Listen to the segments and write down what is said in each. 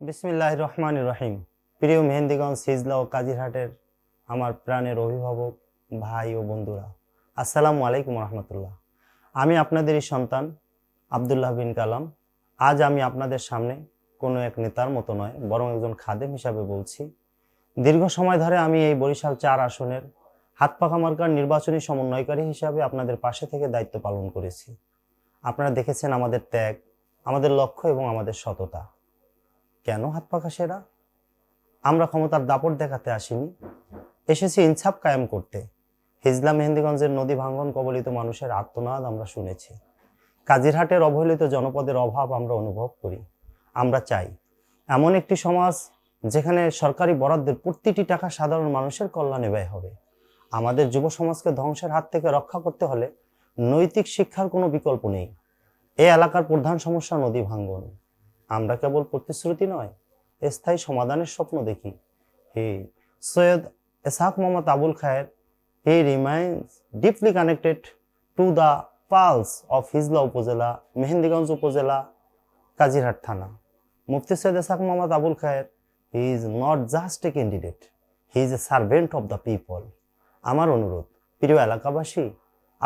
বিসমিল্লাহ রহমান রহিম। প্রিয় মেহেন্দিগঞ্জ সিজলা ও কাজিরহাটের আমার প্রাণের অভিভাবক ভাই ও বন্ধুরা, আসসালামু আলাইকুম রহমতুল্লাহ। আমি আপনাদেরই সন্তান আবদুল্লাহ বিন কালাম। আজ আমি আপনাদের সামনে কোনো এক নেতার মতো নয়, বরং একজন খাদেম হিসাবে বলছি। দীর্ঘ সময় ধরে আমি এই বরিশাল চার আসনের হাত পাখা মার্কার নির্বাচনী সমন্বয়কারী হিসাবে আপনাদের পাশে থেকে দায়িত্ব পালন করেছি। আপনারা দেখেছেন আমাদের ত্যাগ, আমাদের লক্ষ্য এবং আমাদের সততা। কেন হাত পাখা সেরা আমরা ক্ষমতার দাপট দেখাতে আসিনি। এসেছি ইনসাফ কায়েম করতে। হিজলা মেহেন্দিগঞ্জের নদী ভাঙ্গন কবলিত মানুষের আত্মনাদ আমরা শুনেছি। কাজিরহাটের অবহেলিত জনপদের অভাব আমরা অনুভব করি। আমরা চাই, এমন একটি সমাজ যেখানে সরকারি বরাদ্দের প্রতিটি টাকা সাধারণ মানুষের কল্যাণে ব্যয় হবে। আমাদের যুব সমাজকে ধ্বংসের হাত থেকে রক্ষা করতে হলে নৈতিক শিক্ষার কোনো বিকল্প নেই। এই এলাকার প্রধান সমস্যা নদী ভাঙ্গন। আমরা কেবল প্রতিশ্রুতি নয়, স্থায়ী সমাধানের স্বপ্ন দেখি। হে Syed Esak Mohammad Abul Khayer, he remains deeply connected to the pulse of Hizla উপজেলা, মেহেন্দিগঞ্জ উপজেলা, কাজিরহাট থানা। Mufti Syed Esak Mohammad Abul Khayer he is not just a candidate he is a servant of the people আমার অনুরোধ, প্রিয় এলাকাবাসী,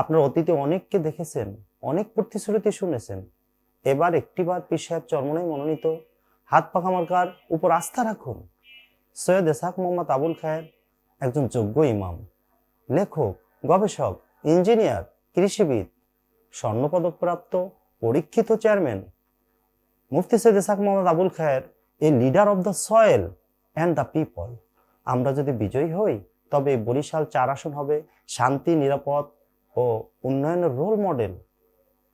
আপনার অতীতে অনেককে দেখেছেন, অনেক প্রতিশ্রুতি শুনেছেন এবার একটিবার পীর সাহেব মনোনীত, হাত পাখা মার্কার উপর আস্থা রাখুন। সৈয়দ এসাক মোহাম্মদ আবুল খায়ের একজন যোগ্য ইমাম, লেখক, গবেষক, ইঞ্জিনিয়ার, কৃষিবিদ, স্বর্ণপদকপ্রাপ্ত, পরীক্ষিত chairman. Mufti Syed Esak Mohammad Abul Khayer a leader of the soil and the people আমরা যদি বিজয়ী হই, তবে বরিশাল চার আসন হবে শান্তি, নিরাপদ ও উন্নয়নের রোল মডেল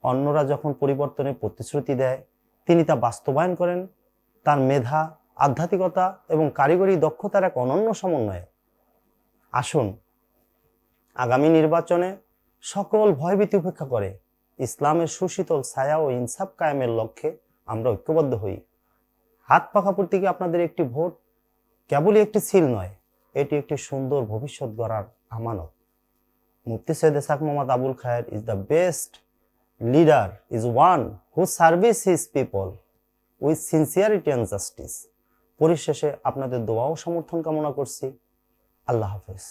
অন্যরা যখন পরিবর্তনের প্রতিশ্রুতি দেয়, তিনি তা বাস্তবায়ন করেন। তার মেধা, আধ্যাত্মিকতা এবং কারিগরি দক্ষতার এক অনন্য সমন্বয়ে। আসুন, আগামী নির্বাচনে সকল ভয়ভীতি উপেক্ষা করে ইসলামের সুশীতল ছায়া ও ইনসাফ কায়েমের লক্ষ্যে আমরা ঐক্যবদ্ধ হই। হাত পাখা প্রতীকে আপনাদের একটি ভোট? কেবলই একটি সিল নয়, এটি একটি সুন্দর ভবিষ্যৎ গড়ার আমানত। Mufti Syed Isak Mohammad Abul Khayer is the best leader is one who service his people with sincerity and justice পরিশেষে আপনাদের দোয়াও সমর্থন কামনা করছি। আল্লাহ হাফেজ।